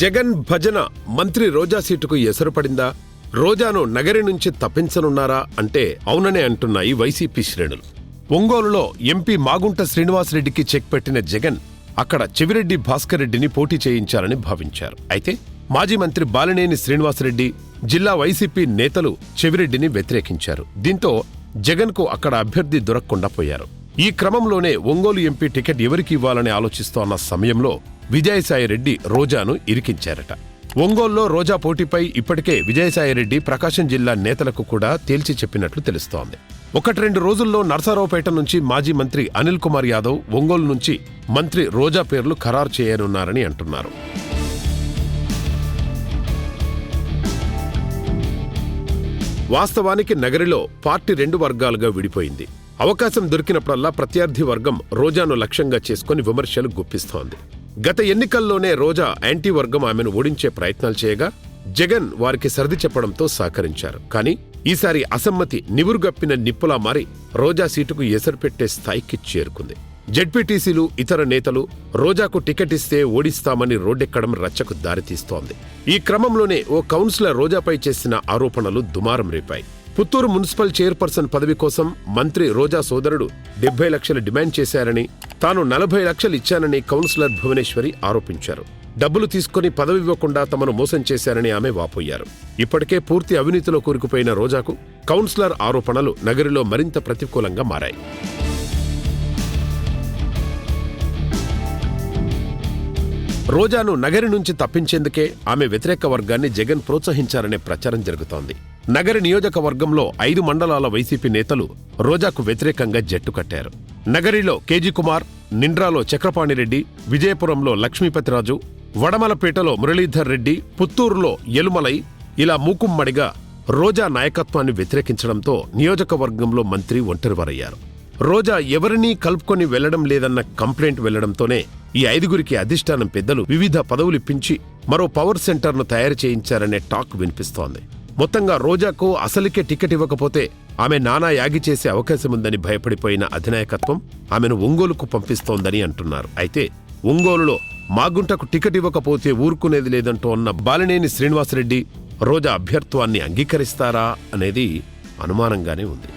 జగన్ భజన మంత్రి రోజా సీటుకు ఎసరుపడిందా? రోజాను నగరి నుంచి తప్పించనున్నారా అంటే అవుననే అంటున్నాయి వైసీపీ శ్రేణులు. ఒంగోలులో ఎంపీ మాగుంట శ్రీనివాసరెడ్డికి చెక్ పెట్టిన జగన్ అక్కడ చెవిరెడ్డి భాస్కర్ రెడ్డిని పోటీ చేయించాలని భావించారు. అయితే మాజీ మంత్రి బాలినేని శ్రీనివాసరెడ్డి జిల్లా వైసీపీ నేతలు చెవిరెడ్డిని వ్యతిరేకించారు. దీంతో జగన్కు అక్కడ అభ్యర్థి దొరకకుండా పోయారు. ఈ క్రమంలోనే ఒంగోలు ఎంపీ టికెట్ ఎవరికి ఇవ్వాలని ఆలోచిస్తోన్న సమయంలో విజయసాయిరెడ్డి రోజాను ఇరికించారట. ఒంగోల్లో రోజా పోటీపై ఇప్పటికే విజయసాయిరెడ్డి ప్రకాశం జిల్లా నేతలకు కూడా తేల్చి చెప్పినట్లు తెలుస్తోంది. ఒకటి రెండు రోజుల్లో నర్సారావుపేట నుంచి మాజీ మంత్రి అనిల్ కుమార్ యాదవ్ ఒంగోలు నుంచి మంత్రి రోజా పేర్లు ఖరారు చేయనున్నారని అంటున్నారు. వాస్తవానికి నగరిలో పార్టీ రెండు వర్గాలుగా విడిపోయింది. అవకాశం దొరికినప్పుడల్లా ప్రత్యర్థి వర్గం రోజాను లక్ష్యంగా చేసుకుని విమర్శలు గుప్పిస్తోంది. గత ఎన్నికల్లోనే రోజా యాంటీ వర్గం ఆమెను ఓడించే ప్రయత్నాలు చేయగా జగన్ వారికి సర్ది చెప్పడంతో సహకరించారు. కానీ ఈసారి అసమ్మతి నివురుగప్పిన నిప్పులా మారి రోజా సీటుకు ఎసరు పెట్టే స్థాయికి చేరుకుంది. జడ్పీటీసీలు ఇతర నేతలు రోజాకు టికెట్ ఇస్తే ఓడిస్తామని రోడ్డెక్కడం రచ్చకు దారితీస్తోంది. ఈ క్రమంలోనే ఓ కౌన్సిలర్ రోజాపై చేసిన ఆరోపణలు దుమారం రేపాయి. పుత్తూరు మున్సిపల్ చైర్పర్సన్ పదవి కోసం మంత్రి రోజా సోదరుడు డెబ్బై లక్షలు డిమాండ్ చేశారని తాను నలభై లక్షలు ఇచ్చానని కౌన్సిలర్ భువనేశ్వరి ఆరోపించారు. డబ్బులు తీసుకుని పదవి ఇవ్వకుండా తమను మోసం చేశారని ఆమె వాపోయారు. ఇప్పటికే పూర్తి అవినీతిలో కూరుకుపోయిన రోజాకు కౌన్సిలర్ ఆరోపణలు నగరిలో మరింత ప్రతికూలంగా మారాయి. రోజాను నగరి నుంచి తప్పించేందుకే ఆమె వ్యతిరేక వర్గాన్ని జగన్ ప్రోత్సహించారనే ప్రచారం జరుగుతోంది. నగరి నియోజకవర్గంలో ఐదు మండలాల వైసీపీ నేతలు రోజాకు వ్యతిరేకంగా జట్టు కట్టారు. నగరిలో కేజీ కుమార్ నిండ్రాలో చక్రపాణిరెడ్డి విజయపురంలో లక్ష్మీపతిరాజు వడమలపేటలో మురళీధర్ రెడ్డి పుత్తూరులో ఎలుమలై ఇలా మూకుమ్మడిగా రోజా నాయకత్వాన్ని వ్యతిరేకించడంతో నియోజకవర్గంలో మంత్రి ఒంటరివారయ్యారు. రోజా ఎవరినీ కలుపుకొని వెళ్ళడం లేదన్న కంప్లైంట్ వెళ్ళడంతోనే ఈ ఐదుగురికి అధిష్టానం పెద్దలు వివిధ పదవులిప్పించి మరో పవర్ సెంటర్ను తయారు చేయించారనే టాక్ వినిపిస్తోంది. మొత్తంగా రోజాకు అసలుకే టికెట్ ఇవ్వకపోతే ఆమె నానా యాగి చేసే అవకాశముందని భయపడిపోయిన అధినాయకత్వం ఆమెను ఒంగోలుకు పంపిస్తోందని అంటున్నారు. అయితే ఒంగోలులో మాగుంటకు టికెట్ ఇవ్వకపోతే ఊరుకునేది లేదంటూ ఉన్న బాలినేని శ్రీనివాసరెడ్డి రోజా అభ్యర్థాన్ని అంగీకరిస్తారా అనేది అనుమానంగానే ఉంది.